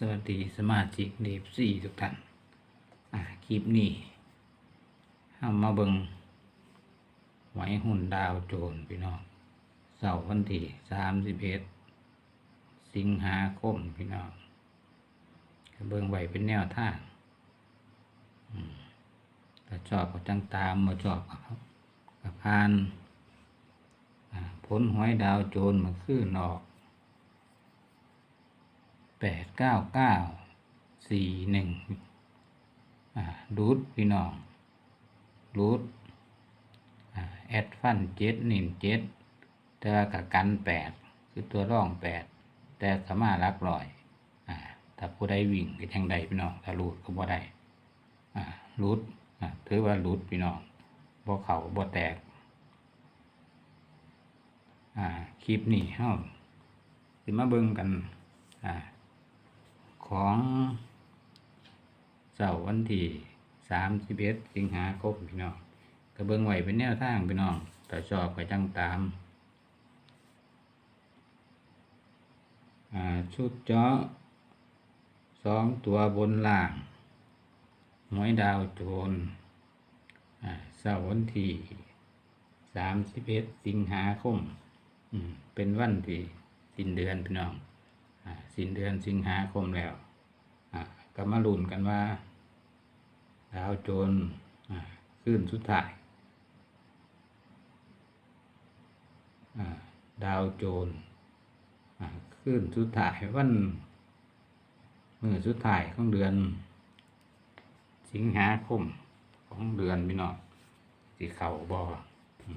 สวัสดีสมาชิกเดฟซี่ทุกท่าน อ่าคลิปนี้เอามาเบิงไหวหุ่นดาวโจรพี่น้องเสาร์วันที่สามสิบเอ็ดสิงหาคมพี่น้องเบิงไหวเป็นแนวท่าถ้าชอบก็จังตามมาชอบกับกับพานอ่าผลหวยดาวโจรมาขึ้นออก ดเก้าเก้าสี่หนึ่งรูดพี่น้องรูดแอดฟันเจ็ดหนึ่งเจ็ดแต่ว่ากับกันแปดคือตัวร่องแปดแต่สามารถรักลอยอ่าถ้าผู้ใดวิ่งก็ยังใดพี่น้องถ้ารูดก็บ่ได้รูดถือว่ารูดพี่น้องบ่เข่าบ่แตกคลิปนี้เฮาสิมาเบิ่งกันอ่า ของเสาร์วันที่สามสิบเอ็ดสิงหาคมพี่น้องกระเบื้องไหวเป็นแนวทางพี่น้องแต่ชอบก็จังตามอ่าชุดเจาะสองตัวบนล่างหมวยดาวโจรอ่าเสาร์วันที่สามสิบเอ็ดสิงหาคมอืมเป็นวันที่สิ้นเดือนพี่น้อง สิ้นเดือนสิงหาคมแล้วอ่าก็มาลุ้นกันว่า ดาวโจรขึ้นสุดท้ายอ่าดาวโจรขึ้นสุดท้ายวันมือสุดท้ายของเดือน สิงหาคมของเดือนพี่น้องสีเข่าบอม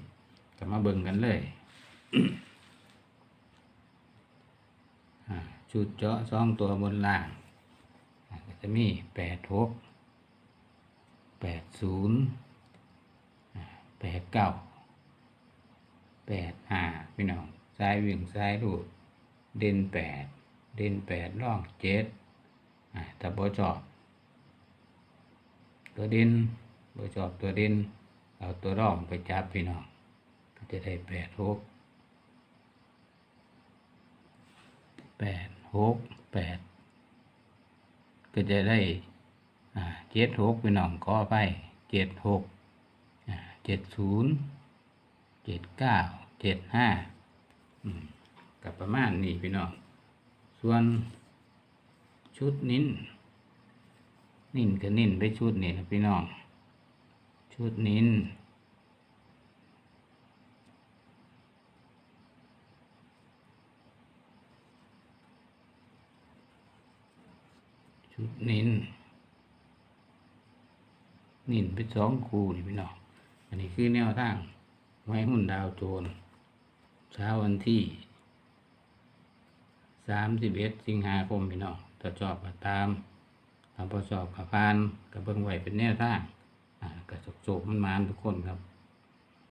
ก็มาเบิ่งกันเลย อ่า ชุดเจาะสองตัวบนล่างก็จะมีแปดหกแปดศูนย์แปดเก้าแปดห้าพี่น้องซ้ายวิ่งซ้ายรูดเด่นแปดเด่นแปดล่องเจ็ดอ่าถ้าบ่ชอบ ตัวเด่นบ่ชอบตัวเด่นเอาตัวร่องไปจับพี่น้องก็จะได้แปดหกแปด หกแปดก็จะได้เจ็ดหกพี่น้องขอไปเจ็ดหกเจ็ดศูนย์เจ็ดเก้าเจ็ดห้ากับประมาณนี้พี่น้อง ส่วนชุดนิ้น นิ้นก็นิ้นไปชุดนี่นะพี่น้อง ชุดนิ้น ชุด นินนินเป็นสองคู่นี่พี่น้องอันนี้คือแนวทางไว้หุ่นดาวโจรเช้าวันที่สามสิบเอ็ดสิงหาคมพี่น้องถ้าชอบก็ตามถ้าพอชอบกับพานกับเบิ่งไหวเป็นแนวทางอ่ากับโจกมันมานทุกคนครับ